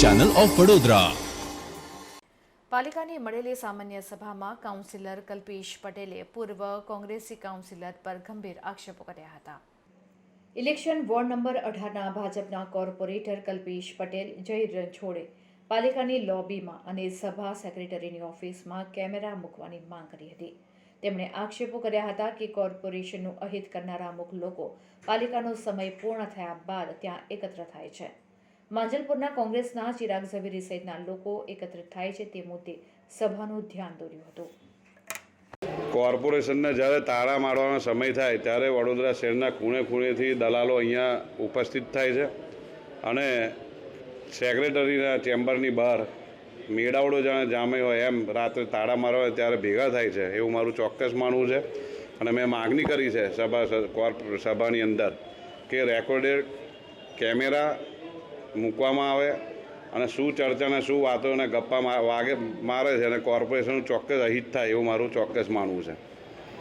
Channel of Vadodara પાલિકાની મળેલી સામાન્ય સભામાં કાઉન્સિલર કલ્પેશ પટેલે પૂર્વ કોંગ્રેસી કાઉન્સિલર પર ગંભીર આક્ષેપો કર્યા હતા. ઇલેક્શન વોર્ડ નંબર અઢારના ભાજપના કોર્પોરેટર કલ્પેશ પટેલ જય રણછોડે પાલિકાની લોબીમાં અને સભા સેક્રેટરીની ઓફિસમાં કેમેરા મૂકવાની માંગ કરી હતી. તેમણે આક્ષેપો કર્યા હતા કે કોર્પોરેશનનું અહિત કરનારા અમુક લોકો પાલિકાનો સમય પૂર્ણ થયા બાદ ત્યાં એકત્ર થાય છે. માંજલપુરના કોંગ્રેસના ચિરાગ ઝવેરી સહિતના લોકો એકત્રિત થાય છે તે મુદ્દે સભાનું ધ્યાન દોર્યું હતું. કોર્પોરેશનને જ્યારે તાળા મારવાનો સમય થાય ત્યારે વડોદરા શહેરના ખૂણે ખૂણેથી દલાલો અહીંયા ઉપસ્થિત થાય છે અને સેક્રેટરીના ચેમ્બરની બહાર મેળાવડો જાણે જામે હોય એમ, રાત્રે તાળા મારવા હોય ત્યારે ભેગા થાય છે. એવું મારું ચોક્કસ માનવું છે. અને મેં માગણી કરી છે સભા કોર્પ, સભાની અંદર કે રેકોર્ડેડ કેમેરા મૂકવામાં આવે અને શું ચર્ચાને શું વાતો અને ગપ્પા વાગે, મારે છે અને કોર્પોરેશનનું ચોક્કસ અહિત થાય એવું મારું ચોક્કસ માનવું છે.